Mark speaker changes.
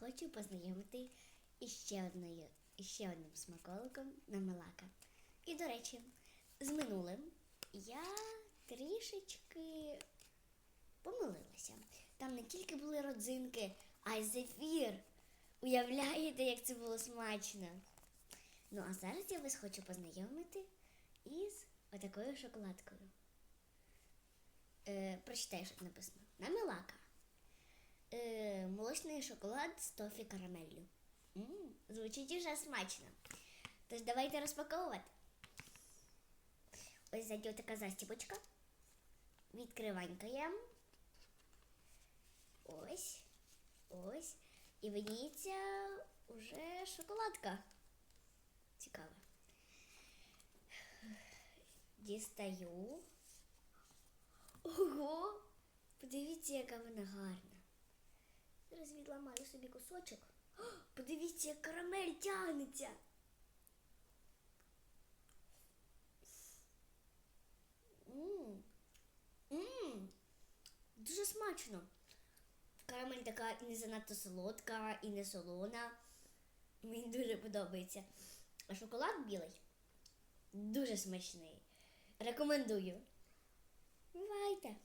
Speaker 1: хочу познайомити іще одною, іще одним смаколиком на Малака. І, до речі, з минулим я трішечки помилилася. Там не тільки були родзинки, а й зефір. Уявляєте, як це було смачно? Ну, а зараз я вас хочу познайомити із отакою шоколадкою. Е, прочитай, що написано. На Мелака. Е, молочний шоколад з тофі карамеллю. м звучить уже смачно. Тож давайте розпаковувати. Ось зайде така застіпочка. Відкриванькаємо. Ось. Ось. І видніється уже шоколадка. Цікаво. Дістаю. Ого! Подивіться, яка вона гарна. Зараз відламаю собі кусочок. О, подивіться, як карамель тягнеться. Мм. Мм. Дуже смачно. Карамель така не занадто солодка, і не солона. Мені дуже подобається. А шоколад білий дуже смачний. Рекомендую. Бувайте!